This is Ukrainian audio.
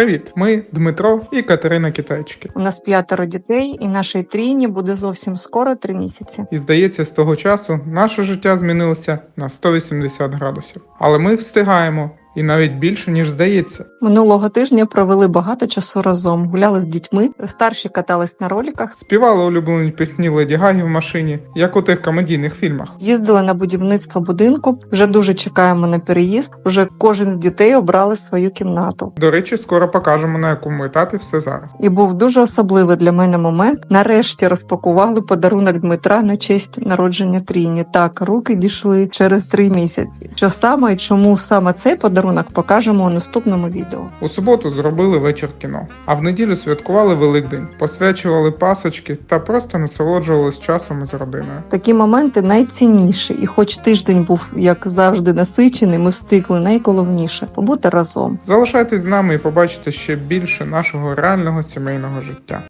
Привіт! Ми Дмитро і Катерина Китайчики. У нас п'ятеро дітей, і нашій трійні буде зовсім скоро три місяці. І здається, з того часу наше життя змінилося на 180 градусів. Але ми встигаємо і навіть більше, ніж здається. Минулого тижня провели багато часу разом, гуляли з дітьми. Старші катались на роліках, Співали улюблені пісні Леді Гагі в машині, як у тих комедійних фільмах. їздили на будівництво будинку. Вже дуже чекаємо на переїзд. Вже кожен з дітей обрали свою кімнату. До речі, скоро покажемо на якому етапі все зараз. І був дуже особливий для мене момент. Нарешті розпакували подарунок Дмитра на честь народження Тріні. Так, руки дійшли через три місяці. Що саме і чому саме цей подарунок покажемо у наступному відео. У суботу зробили вечір кіно, а в неділю святкували Великдень, посвячували пасочки та просто насолоджувались часом із родиною. Такі моменти найцінніші, і хоч тиждень був як завжди насичений, ми встигли найголовніше побути разом. Залишайтесь з нами і побачите ще більше нашого реального сімейного життя.